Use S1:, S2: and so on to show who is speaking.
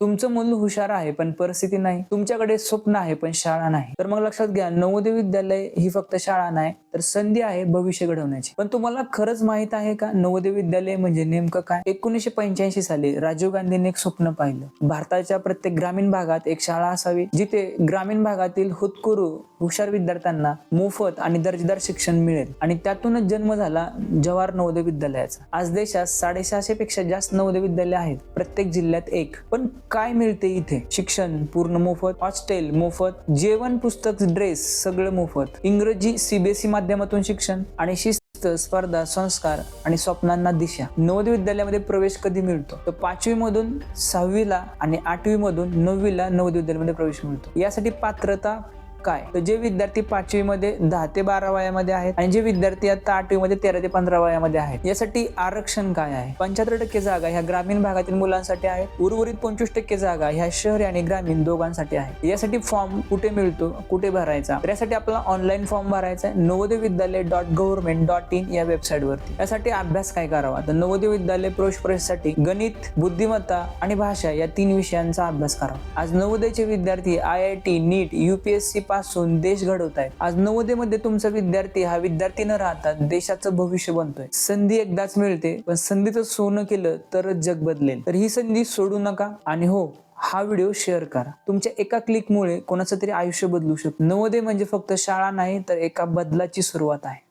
S1: तुमचं मूल हुशार आहे पण परिस्थिती नाही. तुमच्याकडे स्वप्न आहे पण शाळा नाही. तर मग लक्षात घ्या नवोदय विद्यालय ही फक्त शाळा नाही तर संधी आहे भविष्य घडवण्याची. पण तुम्हाला खरंच माहीत आहे का? नवोदय विद्यालय म्हणजे नेमकं काय? एकोणीशे पंच्याऐंशी साली राजीव गांधींनी एक स्वप्न पाहिलं. भारताच्या प्रत्येक ग्रामीण भागात एक शाळा असावी जिथे ग्रामीण भागातील हुतकुरू हुशार विद्यार्थ्यांना मोफत आणि दर्जेदार शिक्षण मिळेल. आणि त्यातूनच जन्म झाला जवाहर नवोदय विद्यालयाचा. आज देशात साडेसहाशे पेक्षा जास्त नवोदय विद्यालय आहेत. प्रत्येक जिल्ह्यात एक. पण काय मिळते इथे? शिक्षण पूर्ण मोफत हॉस्टेल मोफत जेवण पुस्तक ड्रेस सगळं मोफत. इंग्रजी सीबीएसई माध्यमातून शिक्षण आणि शिस्त स्पर्धा संस्कार आणि स्वप्नांना दिशा. नवोदय विद्यालयामध्ये प्रवेश कधी मिळतो? तर पाचवी मधून सहावीला आणि आठवी मधून नववीला नवोदय विद्यालयामध्ये प्रवेश मिळतो. यासाठी पात्रता काय? तर जे विद्यार्थी पाचवी मध्ये दहा ते बारा वयामध्ये आहेत आणि जे विद्यार्थी आता आठवी मध्ये तेरा ते पंधरा वयामध्ये आहेत यासाठी आरक्षण काय आहे? पंच्याहत्तर टक्के जागा ह्या ग्रामीण भागातील मुलांसाठी आहेत उर्वरित पंचवीस टक्के जागा ह्या शहरी आणि ग्रामीण दोघांसाठी आहे. यासाठी फॉर्म कुठे मिळतो कुठे भरायचा? तर यासाठी आपला ऑनलाईन फॉर्म भरायचा आहे Navodaya Vidyalaya dot government dot in या वेबसाईट वरती यासाठी अभ्यास काय करावा? तर नवोदय विद्यालय प्रवेश परीक्षेसाठी गणित बुद्धिमत्ता आणि भाषा या तीन विषयांचा अभ्यास करावा. आज नवोदयचे विद्यार्थी I I T NEET UPSC पासून देश घडवत आहेत. आज नवोदयमध्ये तुमचा विद्यार्थी हा विद्यार्थी न राहता देशाचं भविष्य बनतोय. संधी एकदाच मिळते पण संधीचं सोनं केलं तरच जग बदलेल. तर ही संधी सोडू नका आणि हो हा व्हिडिओ शेअर करा. तुमच्या एका क्लिकमुळे कोणाचं तरी आयुष्य बदलू शकतो. नवोदय म्हणजे फक्त शाळा नाही तर एका बदलाची सुरुवात आहे.